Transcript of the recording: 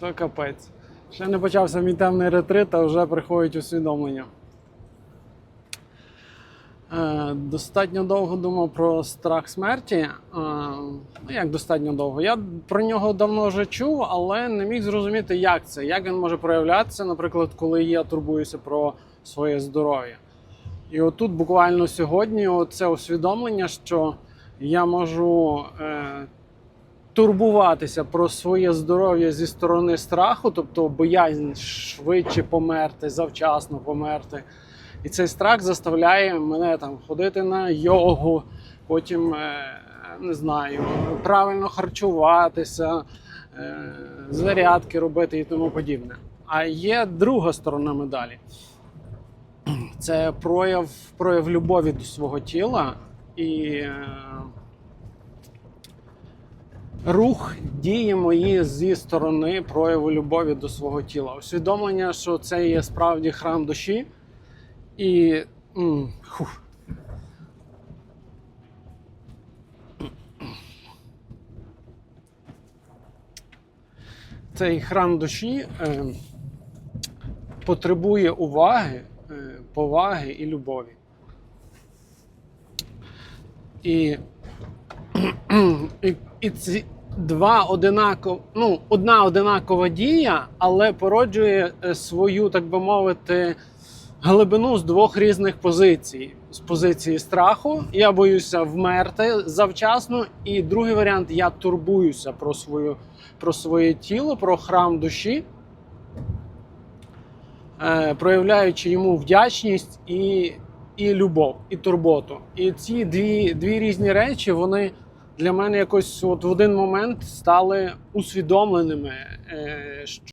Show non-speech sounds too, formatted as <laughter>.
То капець. Ще не почався мій темний ретрит, а вже приходять усвідомлення. Е, достатньо довго думав про страх смерті. Е, ну, як достатньо довго? Я про нього давно вже чув, але не міг зрозуміти, як це, як він може проявлятися, наприклад, коли я турбуюся про своє здоров'я. І отут буквально сьогодні це усвідомлення, що я можу е, турбуватися про своє здоров'я зі сторони страху, тобто боязнь швидше померти, завчасно померти. І цей страх заставляє мене там ходити на йогу, потім е, не знаю, правильно харчуватися, е, зарядки робити і тому подібне. А є друга сторона медалі. Це прояв, прояв любові до свого тіла і е, рух дії мої зі сторони прояву любові до свого тіла. Усвідомлення, що це є справді храм душі. І. хух. Цей храм душі е, потребує уваги, е, поваги і любові. І, <clears throat> і, і ці два одинаково, ну, одна одинакова дія, але породжує е, свою, так би мовити, глибину з двох різних позицій. З позиції страху, я боюся вмерти завчасно. І другий варіант я турбуюся про, свою, про своє тіло, про храм душі, е, проявляючи йому вдячність і, і любов, і турботу. І ці дві, дві різні речі, вони для мене якось от в один момент стали усвідомленими. е, що